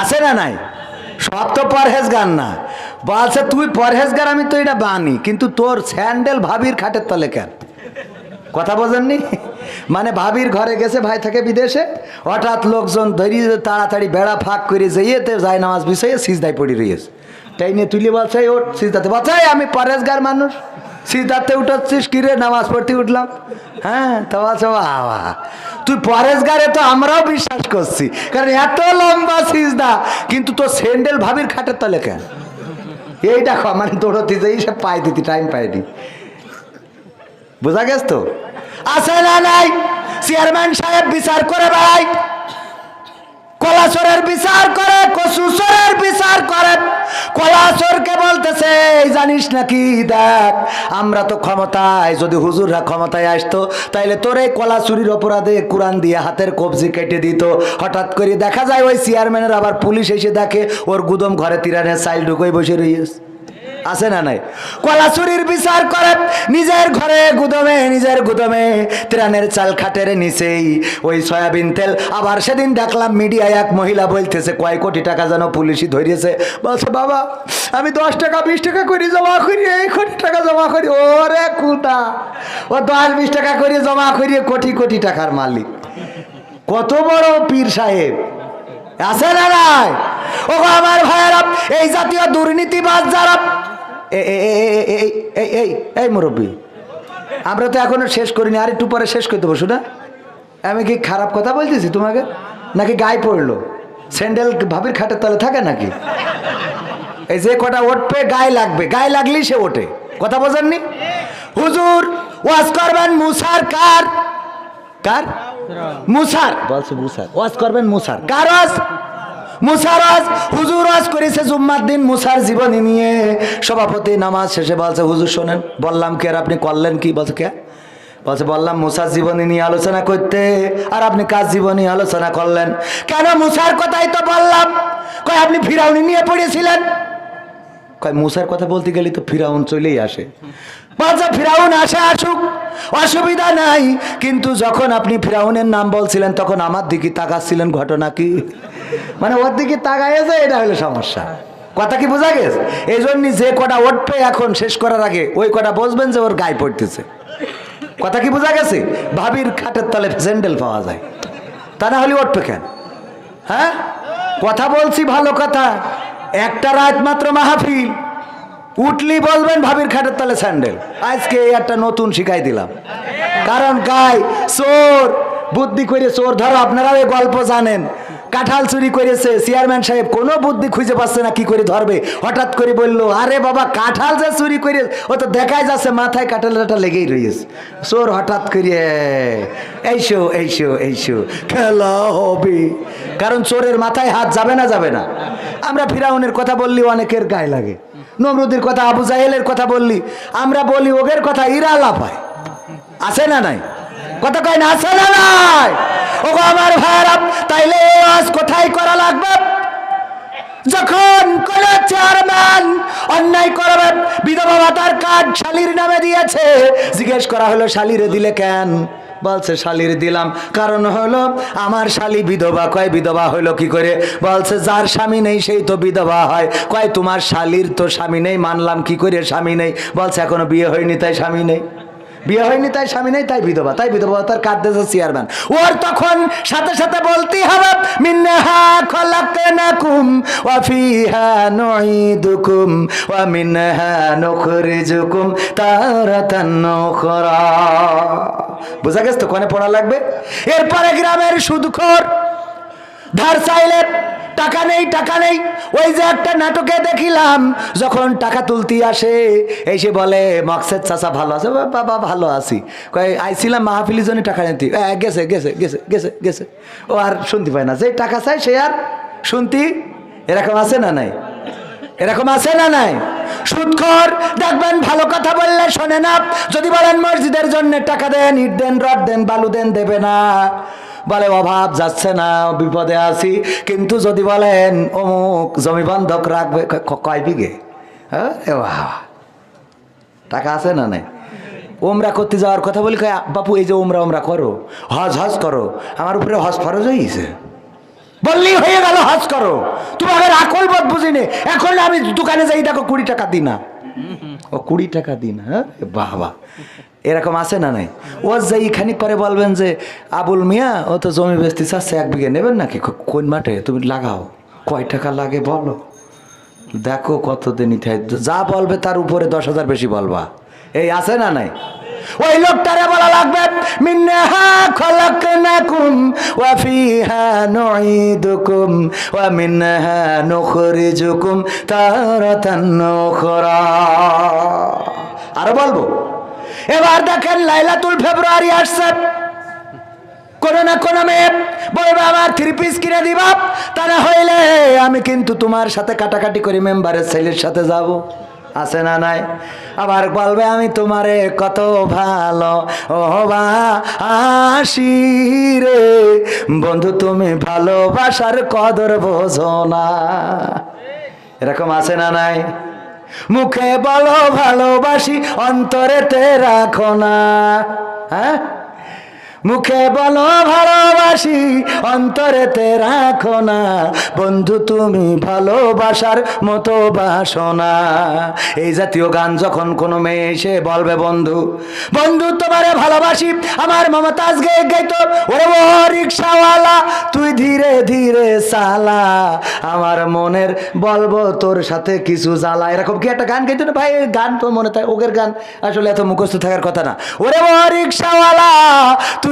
আছে না নাই? সব তো পরহেজগার না। বলছে, তুই পরহেজগার, আমি তো এটা বানি। কিন্তু তোর স্যান্ডেল ভাবির খাটের তলে কেন? কথা বোঝেননি? মানে ভাবির ঘরে গেছে, ভাই থাকে বিদেশে। হঠাৎ লোকজন ধরিয়ে তাড়াতাড়ি বেড়া ফাঁক করে যাইয়েতে যায় নামাজ বিষয়ে সিজদায় পড়ি রয়েছে তাই নিয়ে তুলি বলছে ওর সিজদাতে। বলছে আমি পরেশগার মানুষ। সিজদাতে উঠাচ্ছিস কিরে নামাজ পড়তে উঠলাম। হ্যাঁ তো বলছে বাবা তুই পরেশগারে তো আমরাও বিশ্বাস করছি। কারণ এত লম্বা সিজদা, কিন্তু তোর স্যান্ডেল ভাবির খাটের তলে কেন? এই দেখো মানে দৌড়তে যাই সে পাই দিতি টাইম পাইনি বোঝা গেছ তো? আছে না, নাই। চেয়ারম্যান সাহেব বিচার করে বেড়াই। কলাচরের বিচার করে কচুচরের বিচার করে। কলাচরকে বলতেছে, "এই জানিস নাকি দেখ, আমরা তো ক্ষমতায়, যদি হুজুররা ক্ষমতায় আসতো, তাইলে তোর এই কলা চুরির অপরাধে কোরআন দিয়ে হাতের কবজি কেটে দিত। হঠাৎ করে দেখা যায় ওই চেয়ারম্যানের আবার পুলিশ এসে দেখে, ওর গুদম ঘরে তিরানের সাইল ঢুকোই বসে রয়েছে আছে না নাই? কলা চুরির বিচার করে, নিজের ঘরে গুদমে, নিজের গুদমে, ত্রাণের চাল খাটের নিচেই। ওই সয়াবিন তেল। আবার সেদিন দেখলাম মিডিয়ায় এক মহিলা বলতেছে, কয় কোটি টাকা যেন পুলিশই ধরিয়েছে? বলছে, বাবা, আমি দশ টাকা, বিশ টাকা করে জমা করি, এই কোটি টাকা জমা করি। ওরে কুটা ও দশ, বিশ টাকা করে জমা করি কোটি কোটি টাকার মালিক। কত বড় পীর সাহেব। আছে না নাই? ও আমার ভাইয়েরা, এই জাতীয় দুর্নীতিবাজ যারা এই- এই এই এই মুরব্বী আমরা তো এখনও শেষ করিনি আর একটু পরে শেষ করে দেবো শুনা। আমি কি খারাপ কথা বলতেছি তোমাকে? নাকি গায়ে পড়ল? স্যান্ডেল ভাবির খাটের তলে থাকে নাকি? এই যে কটা ওঠবে গায়ে লাগবে গায়ে লাগলেই সে ওঠে। কথা বোঝেননি? হুজুর ওয়াজ করবেন মুসার কার? কার? মুসার। বলছে মুসার। ওয়াজ করবেন মুসার। কার ওয়াজ? মুসার ওয়াজ হুজুর ওয়াজ করেছে জুম্মার দিন, মুসার জীবনী নিয়ে। সভাপতি নামাজ শেষে বলছে, হুজুর শোনেন, বললাম কি আর আপনি করলেন কি? বলছে, কে? বলছে, বললাম মুসার জীবনী নিয়ে আলোচনা করতে। আর আপনি কার জীবনী আলোচনা করলেন? কেন মুসার কথাই তো বললাম। কয়, আপনি ফিরাউনি নিয়ে পড়েছিলেন? কয়, মুসার কথা বলতে গেলে তো ফিরাউন চলেই আসে। বলছে, ফিরাউন আসে, আসুক, অসুবিধা নাই। কিন্তু যখন আপনি ফিরাউনের নাম বলছিলেন, তখন আমার দিকে তাকাচ্ছিলেন, ঘটনা কি? মানে ওর দিকে তাকাইছে এটা হলো সমস্যা। কথা কি বোঝা গেছে? এই জন্য যে কটা উঠবে এখন শেষ করার আগে, ওই কটা বসবেন যে ওর গায়ে পড়তেছে। কথা কি বোঝা গেছে? ভাবির খাটের তলে স্যান্ডেল পাওয়া যায়। তা না হলে উঠবে কেন? হ্যাঁ? কথা বলছি ভালো কথা। একটা রাত মাত্র মাহফিল। উঠলি বলবেন ভাবির খাটের তলে স্যান্ডেল। আজকে একটা নতুন শিখাই দিলাম। কারণ গাই, চোর, বুদ্ধি করে চোর, ধরো আপনারাও এই গল্প জানেন। কাঁঠাল চুরি করেছে। চেয়ারম্যান সাহেব কোনো বুদ্ধি খুঁজে পাচ্ছে না, কি করে ধরবে? হঠাৎ করে বলল, আরে বাবা, কাঁঠাল যে চুরি করে, ও তো দেখাই যাচ্ছে, মাথায় কাঁঠালটা লেগেই রয়েছে। চোর হঠাৎ করে, এইসো এইসো এইসো, খেলা হবে। কারণ চোরের মাথায় হাত যাবে না যাবে না। আমরা ফিরাউনের কথা বললি, অনেকের গায়ে লাগে। নমরুদের কথা, আবু জাহেলের কথা বললি, আমরা বলি, ওগের কথা ইরা লাফায়। আছে না নাই? কথা কয় না, আছে না নাই? ও গো আমার ভাইরা তাইলে আজ কোথায় করা লাগবে? যখন কোন চেয়ারম্যান অন্যায় করবে, বিধবা ভাতার কার্ড শালির নামে দিয়েছে, জিজ্ঞেস করা হলো, শালিরে দিলে কেন? বলছে, শালির দিলাম। কারণ হলো, আমার শালি বিধবা, কয় বিধবা হলো কি করে? বলছে, যার স্বামী নেই, সেই তো বিধবা হয়। কয়, তোমার শালির তো স্বামী নেই, মানলাম কি করে স্বামী নেই? বলছে, এখনও বিয়ে হয়নি, তাই স্বামী নেই। বিয়ে হয়নি, তাই স্বামী নেই, তাই বিধবা তাই বিধবা তার কাঁদতেছে চেয়ারম্যান ওর তখন সাথে সাথে বলতেই হবে মিন্নাহা উখরা। বুঝা গেছে তো কোনে পড়া লাগবে? এরপরে গ্রামের সুদখোর ধার চাইলে টাকা নেই টাকা নেই। ওই যে একটা নাটকে দেখিলাম যখন টাকা তুলতে আসে এসে বলে মকসেদ চাচা ভালো আছে? বাবা ভালো আছি। কয় আইছিলাম মাহফিলির জন্য টাকা নিতে। "এ, গেছে গেছে গেছে গেছে গেছে। ও আর শুনতে পায় না। যে টাকা চাই সে আর শুনতি? এরকম আছে না নাই? এরকম আছে না নাই? সুৎখর দেখবেন ভালো কথা বললে শোনে না। যদি বলেন মসজিদের জন্য টাকা দেন ইট দেন রড দেন বালু দেন দেবে না। বলে, অভাব যাচ্ছে না, বিপদে আছি। কিন্তু যদি বলেন, অমুক জমি বন্ধক রাখবে কয় বিঘে? হ্যাঁ। টাকা আছে না নাই? ওমরা করতে যাওয়ার কথা বলি বাপু, এই যে ওমরা ওমরা করো, হজ হজ করো। আমার উপরে হজ ফরজ হয়েছে বললেই হয়ে গেল, হজ করো। তোমাকে আকল বোধ বুঝিনি। এখন আমি দোকানে যাই, দেখো কুড়ি টাকা দিই না ও কুড়ি টাকা দিন হ্যাঁ? বাবা। এরকম আছে না নাই? ও যাই খানিক পরে বলবেন যে, আবুল মিয়া, ও তো জমি বেস্তি চাচ্ছে, এক বিঘে নেবেন নাকি? কোন মাঠে? তুমি লাগাও। কয় টাকা লাগে বলো। দেখো কত দিনই যা বলবে তার উপরে দশ হাজার বেশি বলবা। এই আছে না নাই? ওই লোকটারে বলা লাগবে মিন্নাহা খলাকনাকুম ওয়া ফিহা নুঈদুকুম ওয়া মিনহা নুখরিজুকুম তারাতান উখরা। আরও বলব, এবার দেখেন লাইলাতুল ফেব্রুয়ারি আসছে। কোনো না কোনো মেয়ে বলবে, আমার থ্রি পিস কিনে দিবা, তা না হইলে আমি কিন্তু তোমার সাথে কাটাকাটি করি মেম্বারের ছেলের সাথে যাব। আছে না নাই? আবার বলবে, আমি তোমারে কত ভালো ও বা আসি রে। বন্ধু, তুমি ভালোবাসার কদর বোঝো না। এরকম আছে না নাই? মুখে বলো, ভালোবাসি, অন্তরেতে রাখো না। হ্যাঁ? মুখে বলো ভালোবাসি, অন্তরেতে রাখো না। বন্ধু, তুমি ভালোবাসার মতো বাসো না এই জাতীয় গান যখন কোনো মেয়ে এসে বলবে, বন্ধু বন্ধু, তোমারে ভালোবাসি, আমার মমতাজ গে গাইতো, ওরে ও রিক্সাওয়ালা, তুই ধীরে ধীরে চালা। আমার মনের বলব তোর সাথে কিছু জ্বালা। এরকম কি একটা গান গাইতো না? ভাই গান তো মনে থাকে, ওগের গান। আসলে এত মুখস্থ থাকার কথা না। ওরে ও রিক্সাওয়ালা, তুই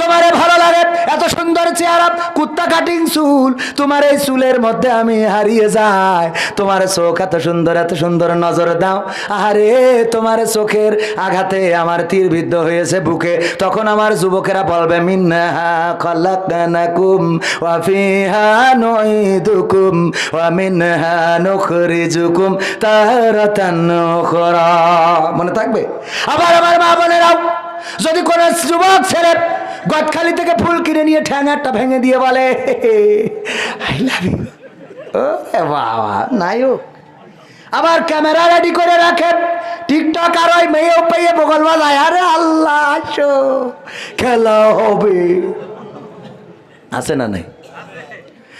তোমারে ভালো লাগে? এত সুন্দর চেহারা, কুত্তা কাটিং চুল। তোমার এই চুলের মধ্যে আমি হারিয়ে যাই। তোমার চোখ এত সুন্দর এত সুন্দর নজর দাও। আরে তোমার চোখের আঘাতে আমার তীর বিদ্ধ হয়েছে বুকে। তখন আমার যুবকেরা বলবে মনে থাকবে? আবার আমার মা বোনেরাও, যদি কোনো যুবক ছেলে গদখালি থেকে ফুল কিনে নিয়ে ঠ্যাঙারটা ভেঙে দিয়ে বলে আই লাভ ইউ ও বাবা, নায়ক। আবার ক্যামেরা রেডি করে রাখেন টিকটক আর ওই মেয়ে পেয়ে বগল বাজায়, আরে আল্লাহ, আসো, খেলা হবে। আছে না নাই?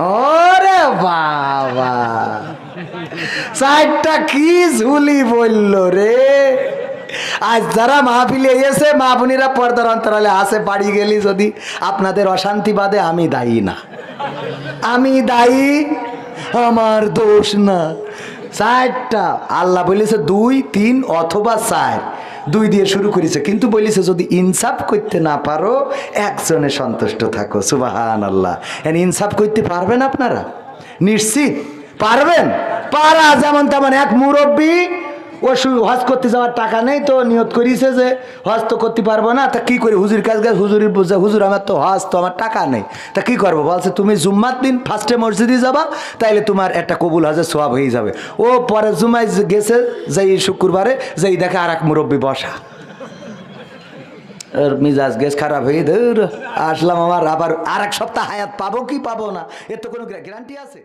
ওরে বাবা। চারটা কি ঝুলি বলল রে? আজ যারা মাহফিলে এসে মা বোনেরা পর্দার অন্তরালে আসে, বাড়ি গেলি যদি আপনাদের অশান্তি বাদে, আমি দায়ী না। আমি দায়ী, আমার দোষ না। চারটা আল্লাহ বলেছে দুই, তিন অথবা চার। দুই দিয়ে শুরু করেছে। কিন্তু বলেছে, যদি ইনসাফ করতে না পারো, একজনে সন্তুষ্ট থাকো। সুবাহান আল্লাহ ইনসাফ করতে পারবেন আপনারা? নিশ্চিত? পারবেন? পারা যেমন তেমন এক মুরব্বী ও হজ করতে যাওয়ার টাকা নেই তো, নিয়ত করিছে যে হজ তো করতে পারব না, তা কি করি? হুজুর কাজ গাছ হুজুরের বুঝে, হুজুর আমার তো হজ তো আমার টাকা নেই। তা কি করব? বলছে, তুমি জুম্মার দিন ফার্স্টে মসজিদে যাবা, তাইলে তোমার একটা কবুল হজের সোয়াব হয়ে যাবে। ও পরে জুমায় গেছে, যেই শুক্রবারে, যেই দেখে আর এক মুরব্বী বসা। মিজাজ গেছ, খারাপ হয়ে ধর, আসলাম আমার আবার আর এক সপ্তাহ হায়াত পাবো কি পাবো না? এর তো কোনো গ্যারান্টি আছে?